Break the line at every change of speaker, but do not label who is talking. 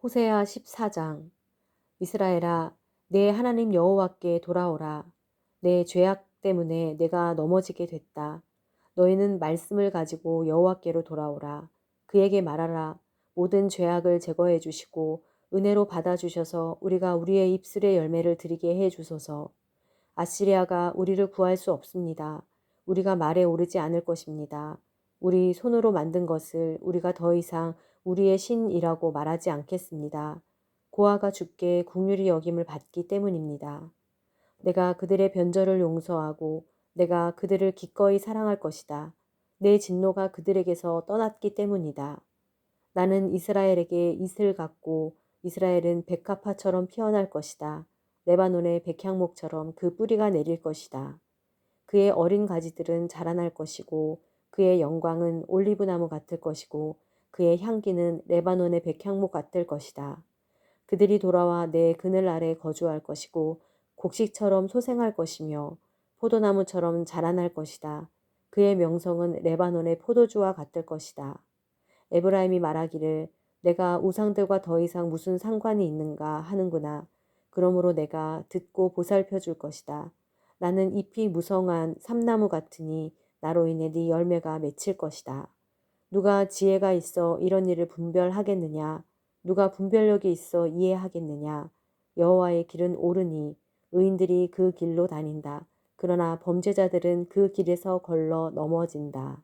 호세아 14장. 이스라엘아 내 하나님 여호와께 돌아오라. 내 죄악 때문에 내가 넘어지게 됐다. 너희는 말씀을 가지고 여호와께로 돌아오라. 그에게 말하라. 모든 죄악을 제거해 주시고 은혜로 받아 주셔서 우리가 우리의 입술의 열매를 드리게 해 주소서. 아시리아가 우리를 구할 수 없습니다. 우리가 말에 오르지 않을 것입니다. 우리 손으로 만든 것을 우리가 더 이상 우리의 신이라고 말하지 않겠습니다. 고아가 죽게 국률이 여김을 받기 때문입니다. 내가 그들의 변절을 용서하고 내가 그들을 기꺼이 사랑할 것이다. 내 진노가 그들에게서 떠났기 때문이다. 나는 이스라엘에게 이슬 같고 이스라엘은 백합화처럼 피어날 것이다. 레바논의 백향목처럼 그 뿌리가 내릴 것이다. 그의 어린 가지들은 자라날 것이고 그의 영광은 올리브나무 같을 것이고 그의 향기는 레바논의 백향목 같을 것이다. 그들이 돌아와 내 그늘 아래 거주할 것이고 곡식처럼 소생할 것이며 포도나무처럼 자라날 것이다. 그의 명성은 레바논의 포도주와 같을 것이다. 에브라임이 말하기를 내가 우상들과 더 이상 무슨 상관이 있는가 하는구나. 그러므로 내가 듣고 보살펴 줄 것이다. 나는 잎이 무성한 삼나무 같으니 나로 인해 네 열매가 맺힐 것이다. 누가 지혜가 있어 이런 일을 분별하겠느냐? 누가 분별력이 있어 이해하겠느냐? 여호와의 길은 옳으니 의인들이 그 길로 다닌다. 그러나 범죄자들은 그 길에서 걸러 넘어진다.